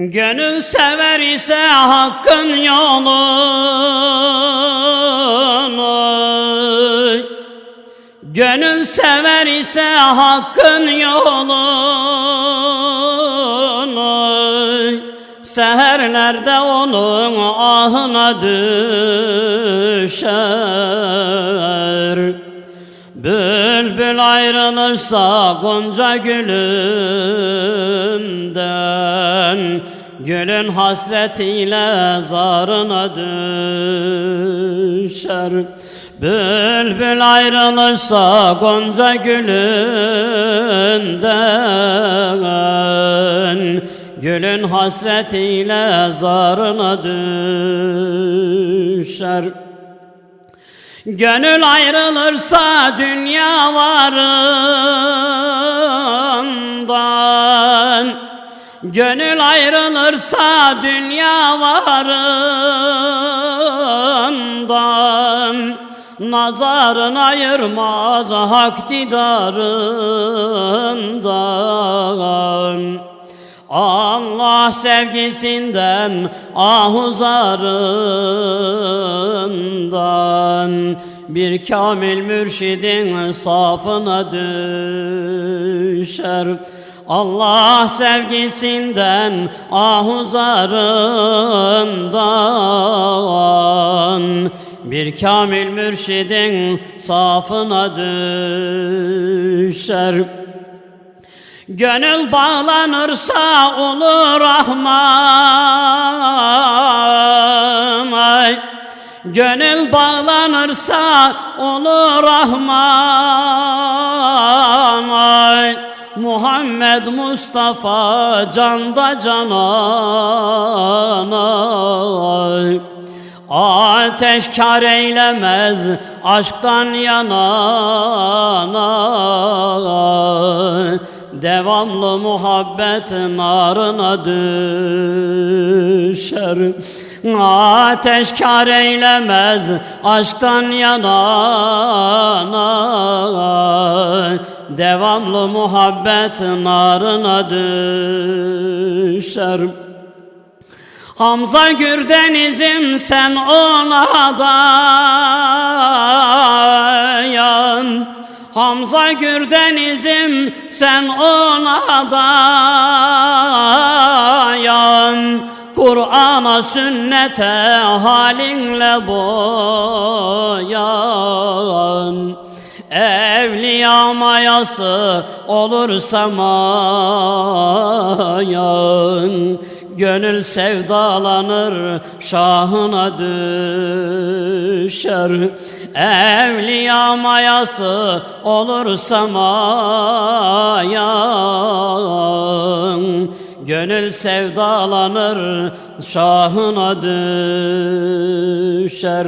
Gönül sever ise hakkın yolunu Gönül sever ise hakkın yolunu Seherlerde onun ahına düşer. Bülbül ayrılırsa gonca gülünden Gülün hasretiyle zarına düşer. Bülbül ayrılırsa gonca gülünden. Gülün hasretiyle zarına düşer. Gönül ayrılırsa dünya varından Gönül ayrılırsa dünya varından. Nazarın ayırmaz hak didarından. Allah sevgisinden ahuzarından bir kamil mürşidin safına düşer. Allah sevgisinden ahuzarından bir kamil mürşidin safına düşer. Gönül bağlanırsa olur Rahman ay. Gönül bağlanırsa olur Rahman Mustafa canda canan ay. Ateş kar eylemez aşktan yanan ay. Devamlı muhabbet narına düşer Ateş kar eylemez aşktan yanan ay. Devamlı muhabbet narına düşer. Hamza Gürdenizim sen ona dayan Hamza Gürdenizim sen ona dayan Kur'an'a sünnete halinle boyan Evliya mayası olursa mayan Gönül sevdalanır şahına düşer. Evliya mayası olursa mayan Gönül sevdalanır şahına düşer